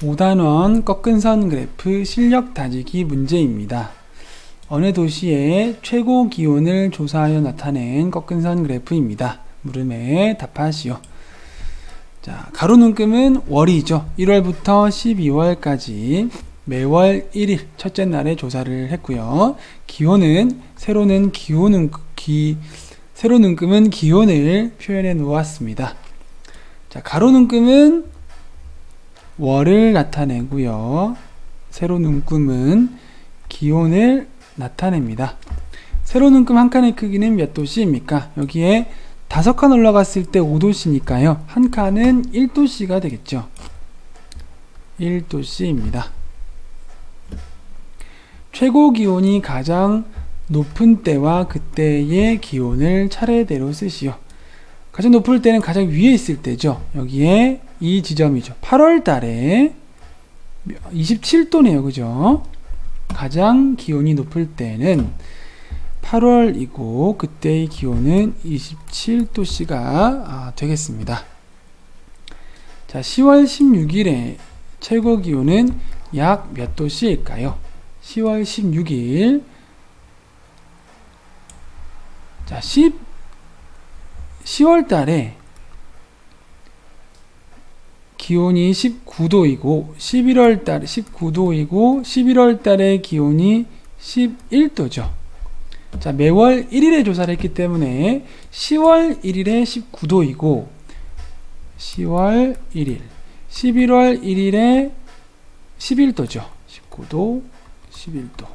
5단원 꺾은 선 그래프 실력 다지기 문제입니다. 어느 도시의 최고 기온을 조사하여 나타낸 꺾은 선 그래프입니다. 물음에 답하시오. 자, 가로 눈금은 월이죠. 1월부터 12월까지 매월 1일 첫째 날에 조사를 했고요. 기온은 세로는 기온은 기 세로 눈금은 기온을 표현해 놓았습니다. 자, 가로 눈금은 월을 나타내고요. 세로 눈금은 기온을 나타냅니다. 세로 눈금 한 칸의 크기는 몇 도씨입니까? 여기에 다섯 칸 올라갔을 때 5도씨니까요. 한 칸은 1도씨가 되겠죠. 1도씨입니다. 최고 기온이 가장 높은 때와 그때의 기온을 차례대로 쓰시오. 가장 높을 때는 가장 위에 있을 때죠. 여기에 이 지점이죠. 8월 달에 27도네요. 그죠? 가장 기온이 높을 때는 8월이고 그때의 기온은 27도씨가 아, 되겠습니다. 자, 10월 16일에 최고 기온은 약 몇 도씨일까요? 10월 16일 자, 10 10월 달에 기온이 19도이고 11월 달에 19도이고 11월 달에 기온이 11도죠. 자, 매월 1일에 조사를 했기 때문에 10월 1일에 19도이고 10월 1일 11월 1일에 11도죠. 19도 11도.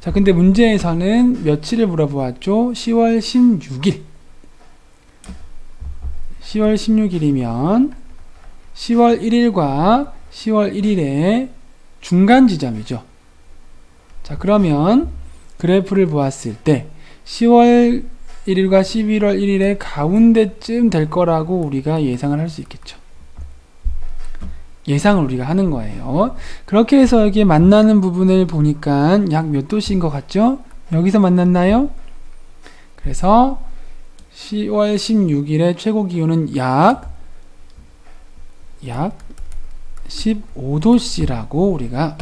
자, 근데 문제에서는 며칠을 물어보았죠? 10월 16일. 10월 16일이면 10월 1일과 10월 1일의 중간 지점이죠. 자, 그러면 그래프를 보았을 때 10월 1일과 11월 1일의 가운데쯤 될 거라고 우리가 예상을 할 수 있겠죠. 예상을 우리가 하는 거예요. 그렇게 해서 여기에 만나는 부분을 보니까 약 몇 도씨인 것 같죠? 여기서 만났나요? 그래서 10월 16일의 최고 기온은 약, 약 15도씨라고 우리가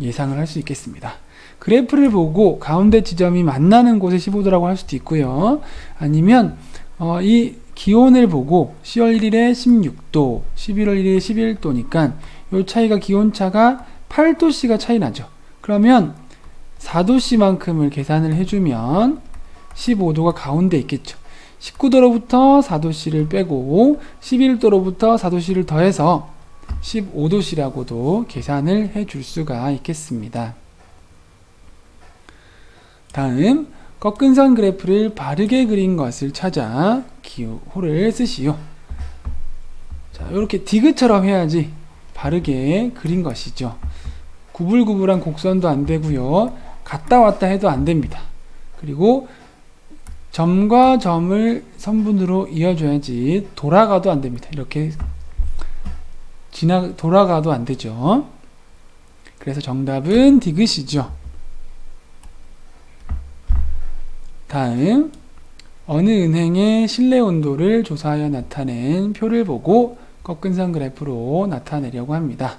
예상을 할 수 있겠습니다. 그래프를 보고 가운데 지점이 만나는 곳에 15도라고 할 수도 있고요. 아니면 어, 이 기온을 보고 10월 1일에 16도, 11월 1일에 11도니까 이 차이가 기온 차가 8도씨가 차이 나죠. 그러면 4도씨만큼을 계산을 해주면 15도가 가운데 있겠죠. 19도로부터 4도씨를 빼고 11도로부터 4도씨를 더해서 15도씨라고도 계산을 해 줄 수가 있겠습니다. 다음 꺾은 선 그래프를 바르게 그린 것을 찾아 기호를 쓰시오. 자, 이렇게 디귿처럼 해야지 바르게 그린 것이죠. 구불구불한 곡선도 안 되고요. 갔다 왔다 해도 안 됩니다. 그리고 점과 점을 선분으로 이어줘야지 돌아가도 안 됩니다. 이렇게 지나 돌아가도 안 되죠. 그래서 정답은 디귿이죠. 다음 어느 은행의 실내 온도를 조사하여 나타낸 표를 보고 꺾은 선 그래프로 나타내려고 합니다.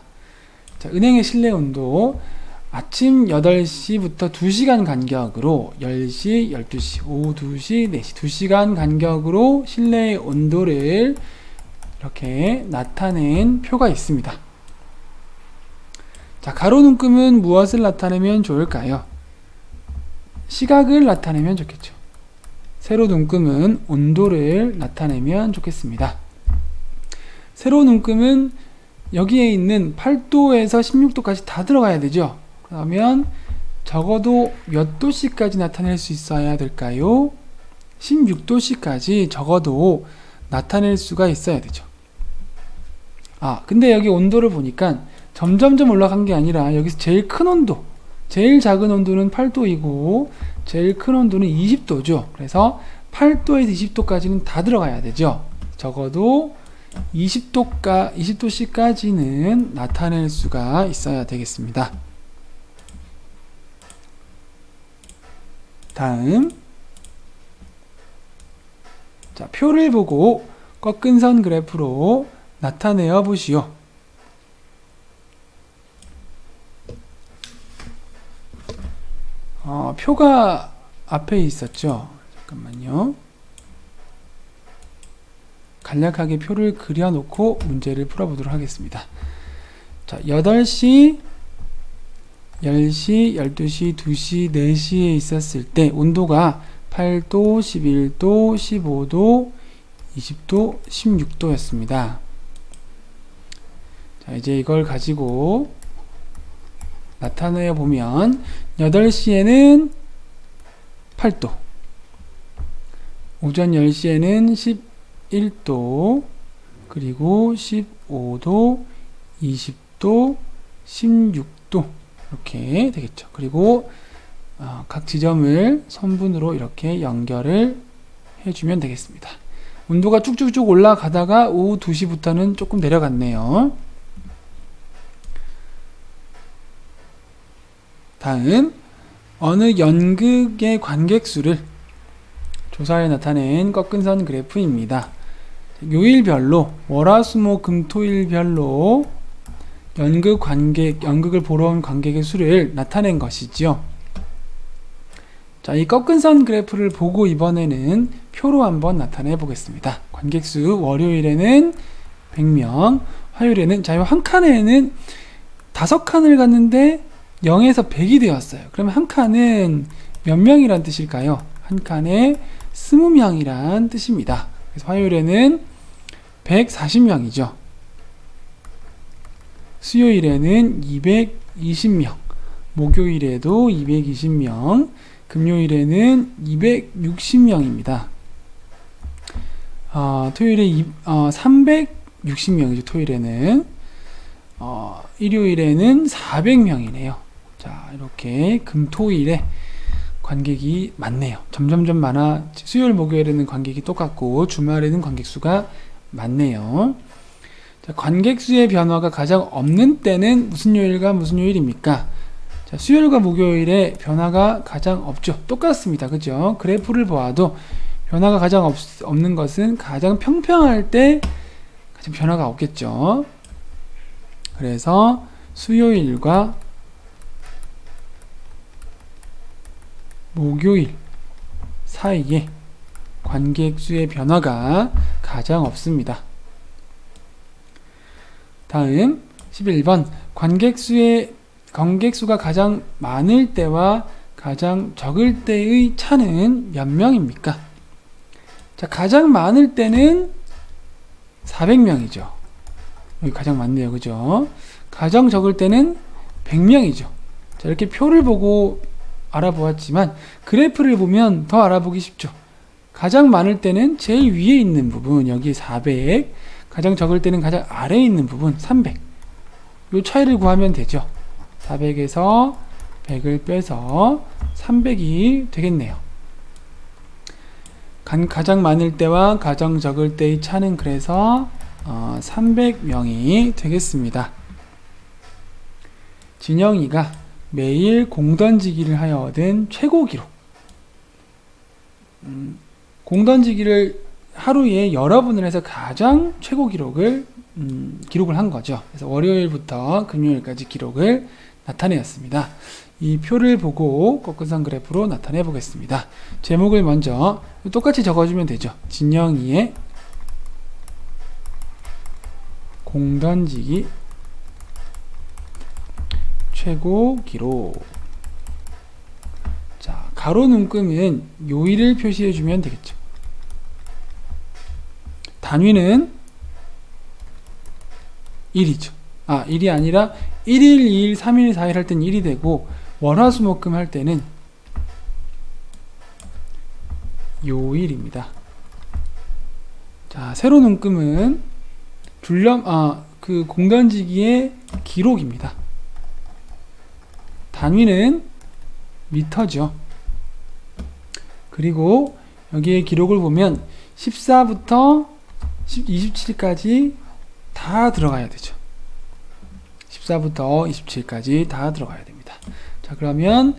자, 은행의 실내 온도 아침 8시부터 2시간 간격으로 10시, 12시, 오후 2시, 4시 2시간 간격으로 실내의 온도를 이렇게 나타낸 표가 있습니다. 자, 가로 눈금은 무엇을 나타내면 좋을까요? 시각을 나타내면 좋겠죠. 세로 눈금은 온도를 나타내면 좋겠습니다. 세로 눈금은 여기에 있는 8도에서 16도까지 다 들어가야 되죠. 그러면 적어도 몇 도씨까지 나타낼 수 있어야 될까요? 16도씨까지 적어도 나타낼 수가 있어야 되죠. 아, 근데 여기 온도를 보니까 점점점 올라간 게 아니라 여기서 제일 큰 온도, 제일 작은 온도는 8도이고 제일 큰 온도는 20도죠. 그래서 8도에서 20도까지는 다 들어가야 되죠. 적어도 20도가 20도씨까지는 나타낼 수가 있어야 되겠습니다. 다음 자, 표를 보고 꺾은 선 그래프로 나타내어 보시오. 어, 표가 앞에 있었죠. 잠깐만요. 간략하게 표를 그려놓고 문제를 풀어보도록 하겠습니다. 자, 8시 10시, 12시, 2시, 4시에 있었을 때 온도가 8도, 11도, 15도, 20도, 16도였습니다. 자, 이제 이걸 가지고 나타내 보면 8시에는 8도, 오전 10시에는 11도, 그리고 15도, 20도, 16도 이렇게 되겠죠. 그리고 어, 각 지점을 선분으로 이렇게 연결을 해주면 되겠습니다. 온도가 쭉쭉쭉 올라가다가 오후 2시부터는 조금 내려갔네요. 다음 어느 연극의 관객 수를 조사해 나타낸 꺾은 선 그래프입니다. 요일별로 월화수목금토일별로 연극 관객 연극을 보러 온 관객의 수를 나타낸 것이지요. 자, 이 꺾은 선 그래프를 보고 이번에는 표로 한번 나타내 보겠습니다. 관객 수 월요일에는 100명, 화요일에는 자, 이 한 칸에는 다섯 칸을 갔는데 0에서 100이 되었어요. 그러면 한 칸은 몇 명이란 뜻일까요? 한 칸에 20명이란 뜻입니다. 그래서 화요일에는 140명이죠. 수요일에는 220명, 목요일에도 220명, 금요일에는 260명입니다. 어, 토요일에 이, 어, 360명이죠. 토요일에는 어, 일요일에는 400명이네요. 자, 이렇게 금토일에 관객이 많네요. 점점점 많아. 수요일, 목요일에는 관객이 똑같고 주말에는 관객 수가 많네요. 자, 관객 수의 변화가 가장 없는 때는 무슨 요일과 무슨 요일입니까? 자, 수요일과 목요일에 변화가 가장 없죠. 똑같습니다. 그죠? 그래프를 보아도 변화가 가장 없, 없는 것은 가장 평평할 때 가장 변화가 없겠죠. 그래서 수요일과 목요일 사이에 관객 수의 변화가 가장 없습니다. 다음 11번 관객 수의 관객 수가 가장 많을 때와 가장 적을 때의 차는 몇 명입니까? 자, 가장 많을 때는 400명이죠. 여기 가장 많네요. 그죠? 가장 적을 때는 100명이죠. 자, 이렇게 표를 보고 알아보았지만 그래프를 보면 더 알아보기 쉽죠. 가장 많을 때는 제일 위에 있는 부분, 여기 400, 가장 적을 때는 가장 아래에 있는 부분, 300. 이 차이를 구하면 되죠. 400에서 100을 빼서 300이 되겠네요. 가장 많을 때와 가장 적을 때의 차는 그래서 어, 300명이 되겠습니다. 진영이가 매일 공 던지기를 하여 얻은 최고 기록. 음, 공 던지기를 하루에 여러 분을 해서 가장 최고 기록을 음, 기록을 한 거죠. 그래서 월요일부터 금요일까지 기록을 나타내었습니다. 이 표를 보고 꺾은선 그래프로 나타내 보겠습니다. 제목을 먼저 똑같이 적어주면 되죠. 진영이의 공 던지기 최고 기록. 자, 가로 눈금은 요일을 표시해 주면 되겠죠. 단위는 1이죠. 아, 1이 아니라 1일, 2일, 3일, 4일 할 때는 1이 되고 월화수목금 할 때는 요일입니다. 자, 세로 눈금은 줄넘 아, 그 공단지기의 기록입니다. 단위는 미터죠. 그리고 여기에 기록을 보면 14부터 27까지 다 들어가야 되죠. 14부터 27까지 다 들어가야 됩니다. 자, 그러면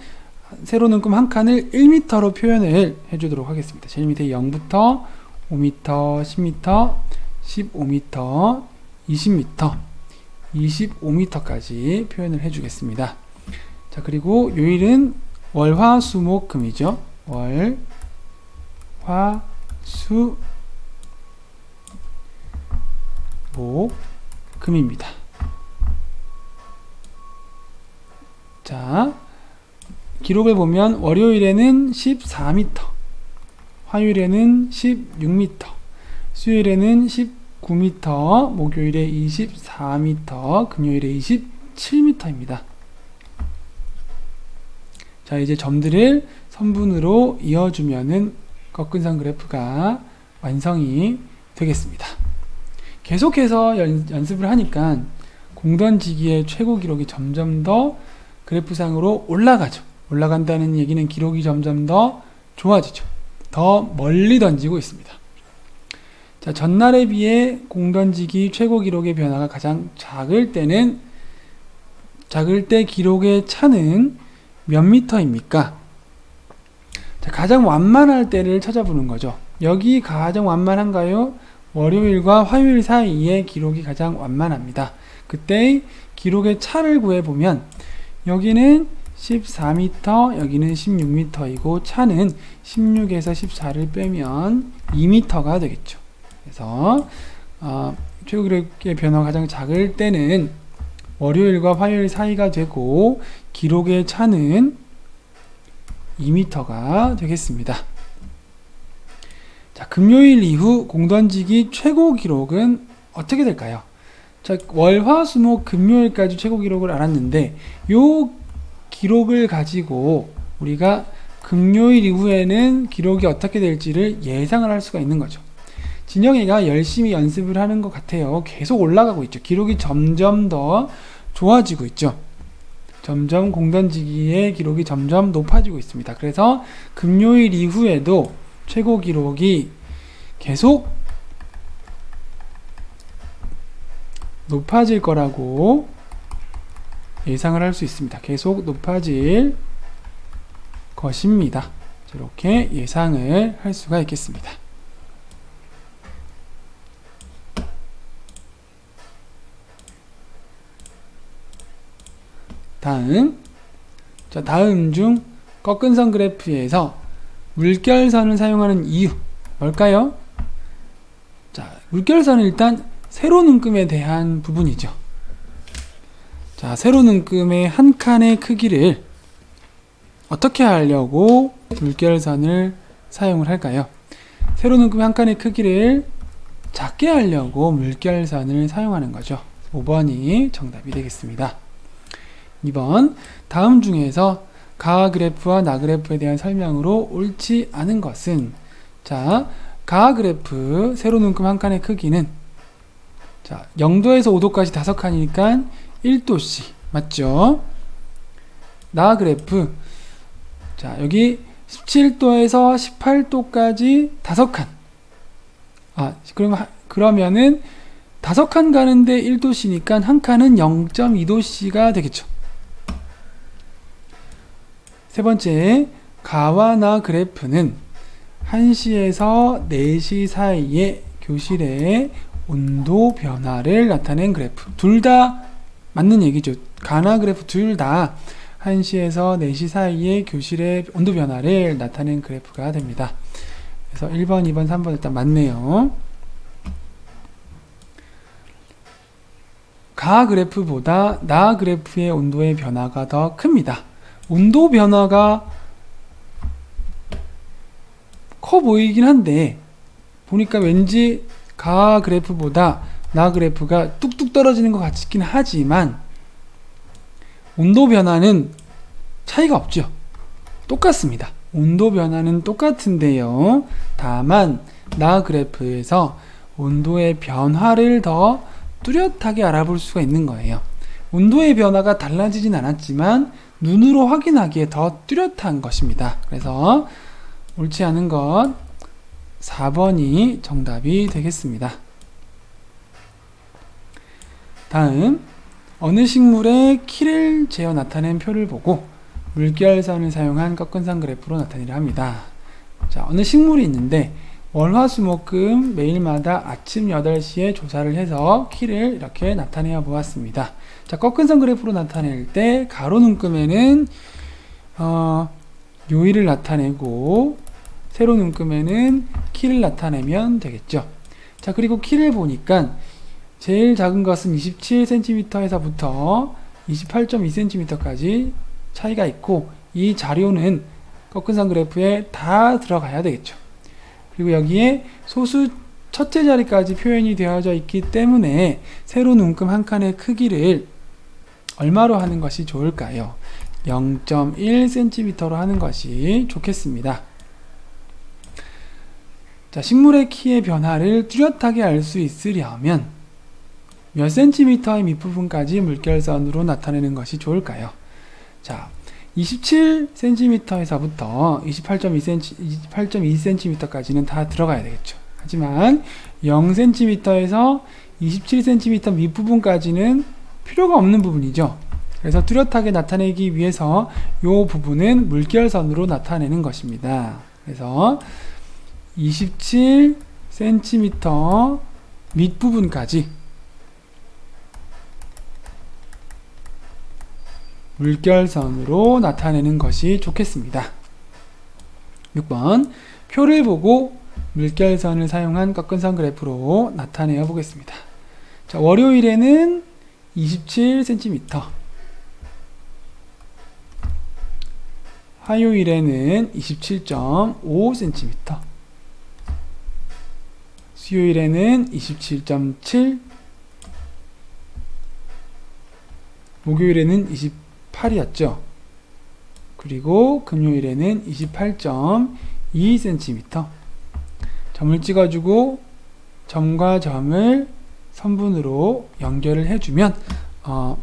세로 눈금 한 칸을 1m로 표현을 해주도록 하겠습니다. 제일 밑에 0부터 5m, 10m, 15m, 20m, 25m까지 표현을 해주겠습니다. 자, 그리고 요일은 월, 화, 수, 목, 금이죠. 월, 화, 수, 목, 금입니다. 자, 기록을 보면 월요일에는 14m, 화요일에는 16m, 수요일에는 19m, 목요일에 24m, 금요일에 27m입니다. 자, 이제 점들을 선분으로 이어주면은 꺾은 선 그래프가 완성이 되겠습니다. 계속해서 연, 연습을 하니까 공 던지기의 최고 기록이 점점 더 그래프상으로 올라가죠. 올라간다는 얘기는 기록이 점점 더 좋아지죠. 더 멀리 던지고 있습니다. 자, 전날에 비해 공 던지기 최고 기록의 변화가 가장 작을 때는 작을 때 기록의 차는 몇 미터입니까? 자, 가장 완만할 때를 찾아보는 거죠. 여기 가장 완만한가요? 월요일과 화요일 사이에 기록이 가장 완만합니다. 그때 기록의 차를 구해보면 여기는 14m, 여기는 16m이고 차는 16에서 14를 빼면 2m가 되겠죠. 그래서 어, 최고 기록의 변화가 가장 작을 때는 월요일과 화요일 사이가 되고 기록의 차는 2m가 되겠습니다. 자, 금요일 이후 공던지기 최고 기록은 어떻게 될까요? 자, 월, 화, 수, 목, 금요일까지 최고 기록을 알았는데 요 기록을 가지고 우리가 금요일 이후에는 기록이 어떻게 될지를 예상을 할 수가 있는 거죠. 진영이가 열심히 연습을 하는 것 같아요. 계속 올라가고 있죠. 기록이 점점 더 좋아지고 있죠. 점점 공던지기의 기록이 점점 높아지고 있습니다. 그래서 금요일 이후에도 최고 기록이 계속 높아질 거라고 예상을 할 수 있습니다. 계속 높아질 것입니다. 이렇게 예상을 할 수가 있겠습니다. 다음 자 다음 중 꺾은 선 그래프에서 물결선을 사용하는 이유 뭘까요? 자 물결선은 일단 세로 눈금에 대한 부분이죠. 자 세로 눈금의 한 칸의 크기를 어떻게 하려고 물결선을 사용을 할까요? 세로 눈금의 한 칸의 크기를 작게 하려고 물결선을 사용하는 거죠. 5번이 정답이 되겠습니다. 2번 다음 중에서 가 그래프와 나 그래프에 대한 설명으로 옳지 않은 것은 자, 가 그래프 세로 눈금 한 칸의 크기는 자, 0도에서 5도까지 다섯 칸이니까 1도씩 맞죠? 나 그래프 자, 여기 17도에서 18도까지 다섯 칸. 아, 그럼 하, 그러면은 다섯 칸 가는데 1도씨니까 한 칸은 0.2도씨가 되겠죠. 세 번째, 가와 나 그래프는 1시에서 4시 사이에 교실의 온도 변화를 나타낸 그래프. 둘 다 맞는 얘기죠. 가나 그래프 둘 다 1시에서 4시 사이에 교실의 온도 변화를 나타낸 그래프가 됩니다. 그래서 1번, 2번, 3번 일단 맞네요. 가 그래프보다 나 그래프의 온도의 변화가 더 큽니다. 온도 변화가 커 보이긴 한데 보니까 왠지 가 그래프보다 나 그래프가 뚝뚝 떨어지는 것 같긴 하지만 온도 변화는 차이가 없죠. 똑같습니다. 온도 변화는 똑같은데요. 다만 나 그래프에서 온도의 변화를 더 뚜렷하게 알아볼 수가 있는 거예요. 온도의 변화가 달라지진 않았지만 눈으로 확인하기에 더 뚜렷한 것입니다. 그래서 옳지 않은 것 4번이 정답이 되겠습니다. 다음 어느 식물의 키를 재어 나타낸 표를 보고 물결선을 사용한 꺾은선 그래프로 나타내려 합니다. 자, 어느 식물이 있는데 월화수목금 매일마다 아침 8시에 조사를 해서 키를 이렇게 나타내어 보았습니다. 자, 꺾은 선 그래프로 나타낼 때 가로 눈금에는 어, 요일을 나타내고 세로 눈금에는 키를 나타내면 되겠죠. 자, 그리고 키를 보니까 제일 작은 것은 27cm에서부터 28.2cm까지 차이가 있고 이 자료는 꺾은 선 그래프에 다 들어가야 되겠죠. 그리고 여기에 소수 첫째 자리까지 표현이 되어져 있기 때문에 세로 눈금 한 칸의 크기를 얼마로 하는 것이 좋을까요? 0.1cm로 하는 것이 좋겠습니다. 자, 식물의 키의 변화를 뚜렷하게 알 수 있으려면 몇 센티미터의 밑부분까지 물결선으로 나타내는 것이 좋을까요? 자, 27cm에서부터 28.2cm, 28.2cm까지는 다 들어가야 되겠죠. 하지만 0cm에서 27cm 밑부분까지는 필요가 없는 부분이죠. 그래서 뚜렷하게 나타내기 위해서 이 부분은 물결선으로 나타내는 것입니다. 그래서 27cm 밑부분까지 물결선으로 나타내는 것이 좋겠습니다. 6번 표를 보고 물결선을 사용한 꺾은 선 그래프로 나타내어 보겠습니다. 자, 월요일에는 27cm 화요일에는 27.5cm 수요일에는 27.7 목요일에는 28이었죠. 그리고 금요일에는 28.2cm 점을 찍어주고 점과 점을 선분으로 연결을 해주면 어,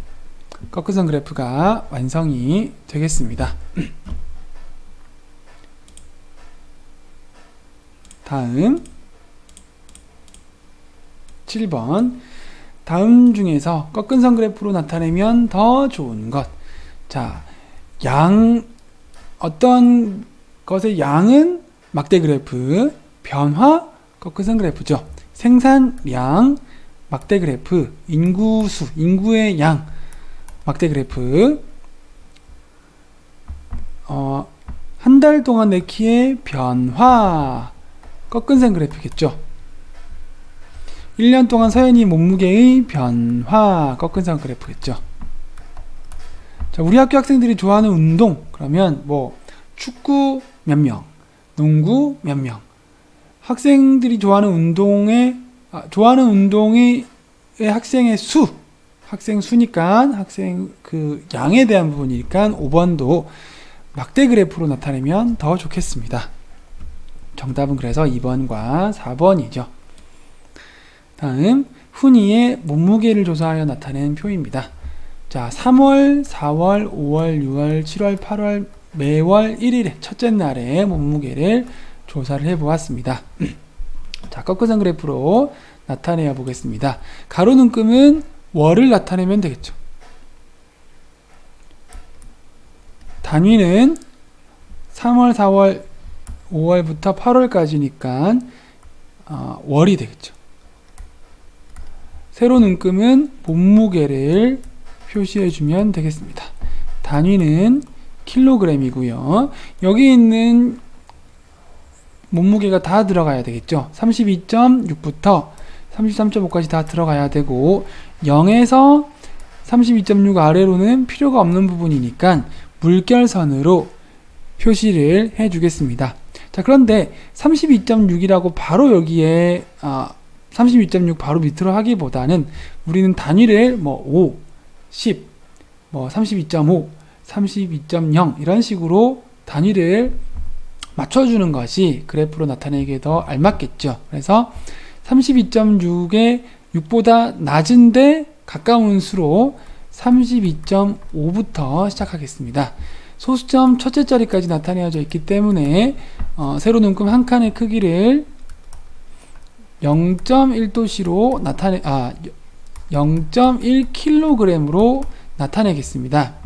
꺾은선 그래프가 완성이 되겠습니다. 다음 7번 다음 중에서 꺾은 선 그래프로 나타내면 더 좋은 것. 자, 양 어떤 것의 양은 막대 그래프, 변화 꺾은 선 그래프죠. 생산량 막대 그래프, 인구수, 인구의 양 막대 그래프. 어, 한 달 동안 내 키의 변화 꺾은선 그래프겠죠. 1년 동안 서연이 몸무게의 변화 꺾은선 그래프겠죠. 자, 우리 학교 학생들이 좋아하는 운동 그러면 뭐 축구 몇 명, 농구 몇 명. 학생들이 좋아하는 운동의 아, 좋아하는 운동의 학생의 수 학생 수니까 학생 그 양에 대한 부분이니까 5번도 막대 그래프로 나타내면 더 좋겠습니다. 정답은 그래서 2번과 4번이죠. 다음 훈이의 몸무게를 조사하여 나타낸 표입니다. 자, 3월, 4월, 5월, 6월, 7월, 8월 매월 1일에 첫째 날에 몸무게를 조사를 해 보았습니다. 자, 꺾어선 그래프로 나타내어 보겠습니다. 가로 눈금은 월을 나타내면 되겠죠. 단위는 3월, 4월, 5월부터 8월까지니까 어, 월이 되겠죠. 세로 눈금은 몸무게를 표시해 주면 되겠습니다. 단위는 킬로그램이고요. 여기 있는 몸무게가 다 들어가야 되겠죠. 32.6부터 33.5까지 다 들어가야 되고 0에서 32.6 아래로는 필요가 없는 부분이니까 물결선으로 표시를 해 주겠습니다. 자, 그런데 32.6이라고 바로 여기에 아, 32.6 바로 밑으로 하기보다는 우리는 단위를 뭐 5, 10, 뭐 32.5, 32.0 이런 식으로 단위를 맞춰주는 것이 그래프로 나타내기에 더 알맞겠죠. 그래서 32.6에 6보다 낮은데 가까운 수로 32.5부터 시작하겠습니다. 소수점 첫째 자리까지 나타내어져 있기 때문에 어, 세로 눈금 한 칸의 크기를 0.1도씨로 나타내 아 0.1kg으로 나타내겠습니다.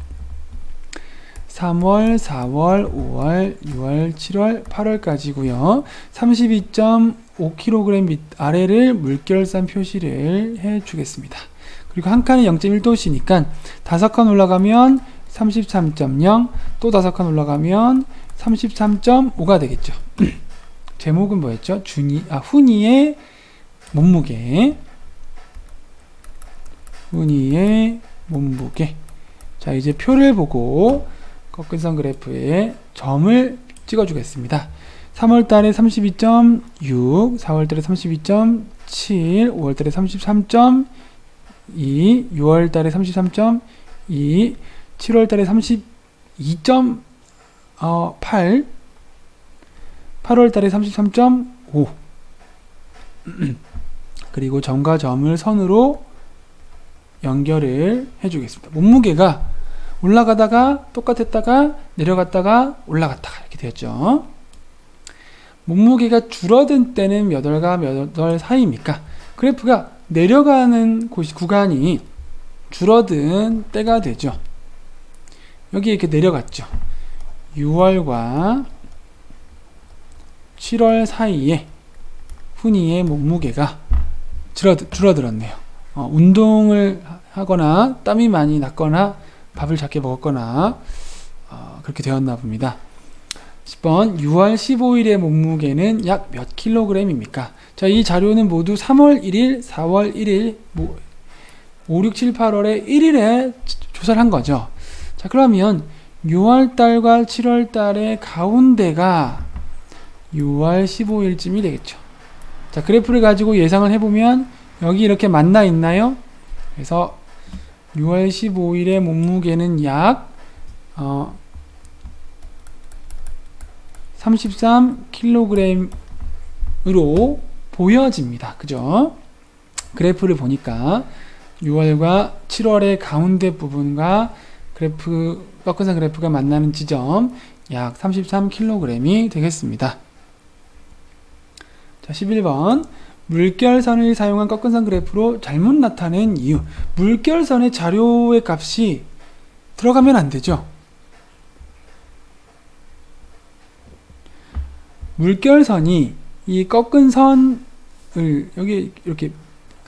3월, 4월, 5월, 6월, 7월, 8월까지고요. 32.5kg 밑 아래를 물결산 표시를 해 주겠습니다. 그리고 한 칸이 0.1도씨니까 다섯 칸 올라가면 33.0, 또 다섯 칸 올라가면 33.5가 되겠죠. 제목은 뭐였죠? 준이 아 훈이의 몸무게. 훈이의 몸무게. 자, 이제 표를 보고 꺾은 선 그래프에 점을 찍어 주겠습니다. 3월 달에 32.6, 4월 달에 32.7, 5월 달에 33.2, 6월 달에 33.2, 7월 달에 32.8, 8월 달에 33.5. 그리고 점과 점을 선으로 연결을 해주겠습니다. 몸무게가 올라가다가 똑같았다가 내려갔다가 올라갔다가 이렇게 되었죠. 몸무게가 줄어든 때는 몇 월과 몇 월 사이입니까? 그래프가 내려가는 곳 구간이 줄어든 때가 되죠. 여기 이렇게 내려갔죠. 6월과 7월 사이에 훈이의 몸무게가 줄어들, 줄어들었네요. 어, 운동을 하거나 땀이 많이 났거나 밥을 작게 먹었거나 어, 그렇게 되었나 봅니다. 10번 6월 15일의 몸무게는 약 몇 킬로그램입니까? 자, 이 자료는 모두 3월 1일, 4월 1일, 뭐 5, 6, 7, 8월에 1일에 조사를 한 거죠. 자, 그러면 6월 달과 7월 달의 가운데가 6월 15일쯤이 되겠죠. 자, 그래프를 가지고 예상을 해보면 여기 이렇게 만나 있나요? 그래서 6월 15일의 몸무게는 약 어, 33kg으로 보여집니다. 그죠? 그래프를 보니까 6월과 7월의 가운데 부분과 그래프 꺾은선 그래프가 만나는 지점 약 33kg이 되겠습니다. 자, 11번 물결선을 사용한 꺾은 선 그래프로 잘못 나타낸 이유 물결선의 자료의 값이 들어가면 안 되죠. 물결선이 이 꺾은 선을 여기 이렇게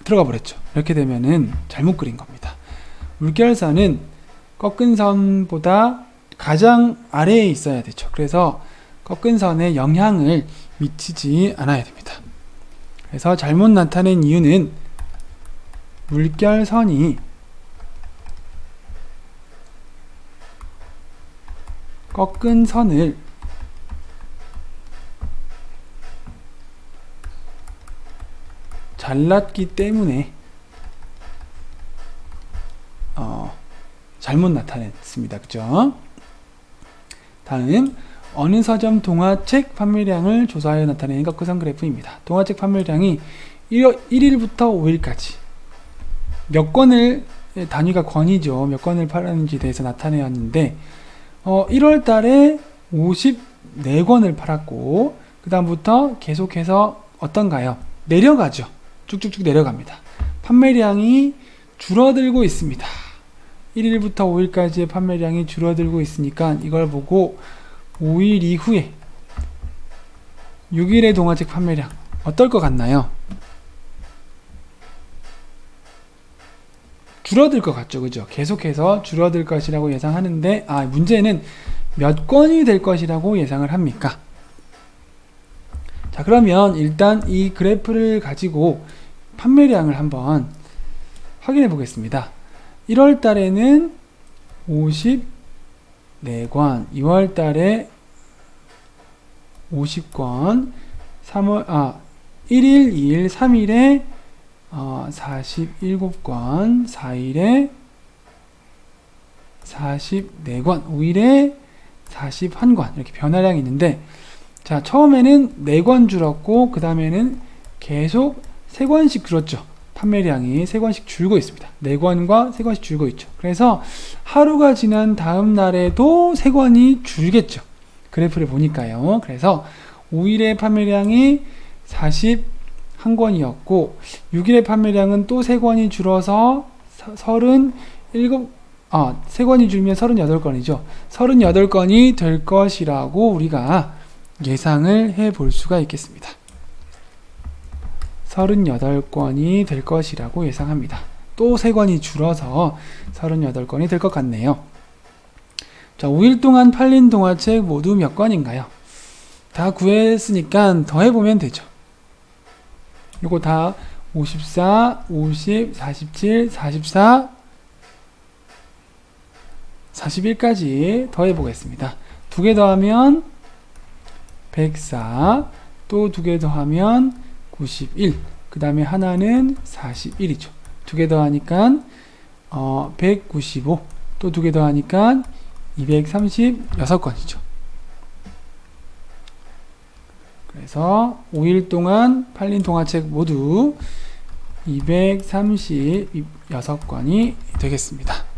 들어가 버렸죠. 이렇게 되면은 잘못 그린 겁니다. 물결선은 꺾은 선보다 가장 아래에 있어야 되죠. 그래서 꺾은 선에 영향을 미치지 않아야 됩니다. 그래서 잘못 나타낸 이유는 물결선이 꺾은 선을 잘랐기 때문에 어, 잘못 나타냈습니다. 그죠? 다음 어느 서점 동화책 판매량을 조사하여 나타내는 꺾은 그래프입니다. 동화책 판매량이 1일, 부터 5일까지 몇 권을 단위가 권이죠. 몇 권을 팔았는지 대해서 나타내었는데 어, 1월 달에 54권을 팔았고 그 다음부터 계속해서 어떤가요? 내려가죠. 쭉쭉쭉 내려갑니다. 판매량이 줄어들고 있습니다. 1일부터 5일까지의 판매량이 줄어들고 있으니까 이걸 보고 5일 이후에 6일의 동화책 판매량 어떨 것 같나요? 줄어들 것 같죠, 그죠? 계속해서 줄어들 것이라고 예상하는데, 아, 문제는 몇 건이 될 것이라고 예상을 합니까? 자, 그러면 일단 이 그래프를 가지고 판매량을 한번 확인해 보겠습니다. 1월 달에는 54권, 2월 달에 50권, 3월, 아, 1일, 2일, 3일에 어, 47권, 4일에 44권, 5일에 41권 이렇게 변화량이 있는데 자 처음에는 4권 줄었고 그 다음에는 계속 3권씩 줄었죠. 판매량이 3권씩 줄고 있습니다. 4권과 3권씩 줄고 있죠. 그래서 하루가 지난 다음 날에도 3권이 줄겠죠. 그래프를 보니까요. 그래서 5일의 판매량이 41권이었고 6일의 판매량은 또 3권이 줄어서 37 아, 3권이 줄면 38건이죠. 38건이 될 것이라고 우리가 예상을 해 볼 수가 있겠습니다. 38건이 될 것이라고 예상합니다. 또 3권이 줄어서 38건이 될 것 같네요. 자, 자, 5일 동안 팔린 동화책 모두 몇 권인가요? 다 구했으니까 더해보면 되죠. 요거 다 54, 50, 47, 44, 41까지 더해보겠습니다. 두 개 더하면 104, 또 두 개 더하면 91, 그 다음에 하나는 41이죠. 두 개 더하니까 어, 195, 또 두 개 더하니까 236건이죠. 그래서 5일 동안 팔린 동화책 모두 236건이 되겠습니다.